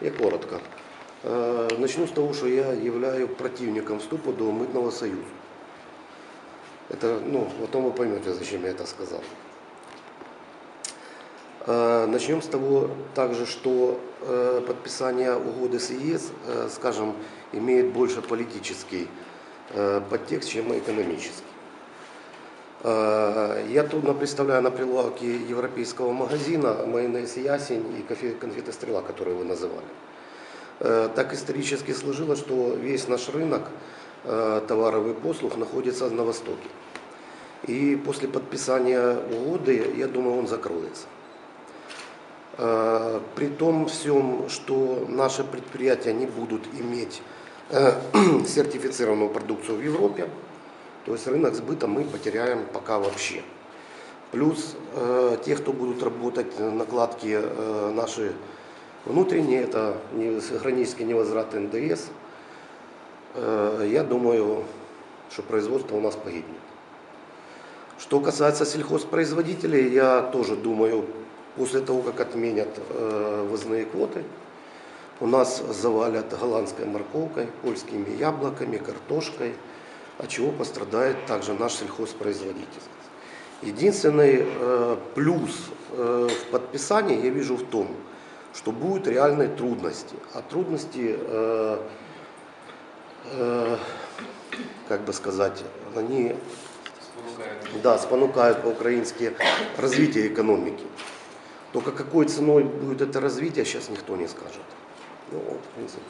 Я коротко. Э, Начну с того, что я являюсь противником вступа до Мытного союза. Это, ну, потом вы поймете, зачем я это сказал. Э, Начнем с того также, что э, подписание угоды с ЕС, скажем, имеет больше политический подтекст, чем экономический. Я трудно представляю на прилавке европейского магазина майонез ясень и конфеты стрела, которые вы называли. Так исторически сложилось, что весь наш рынок товаров и послуг находится на Востоке. И после подписания угоды, я думаю, он закроется. Э, При том всем, что наши предприятия не будут иметь э, сертифицированную продукцию в Европе, то есть рынок сбыта мы потеряем пока вообще. Плюс э, те, кто будут работать на накладки э, наши внутренние, это не- хронический невозврат НДС, э, я думаю, что производство у нас погибнет. Что касается сельхозпроизводителей, я тоже думаю, после того, как отменят э, ввозные квоты, у нас завалят голландской морковкой, польскими яблоками, картошкой, от чего пострадает также наш сельхозпроизводитель. Единственный э, плюс э, в подписании я вижу в том, что будут реальные трудности. А трудности, э, э, как бы сказать, они да, спонукают по-украински развитие экономики. Только какой ценой будет это развитие, сейчас никто не скажет. Ну, вот, в принципе.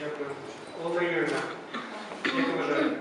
Дякую. Олена Юрійовна, як ви вважаєте?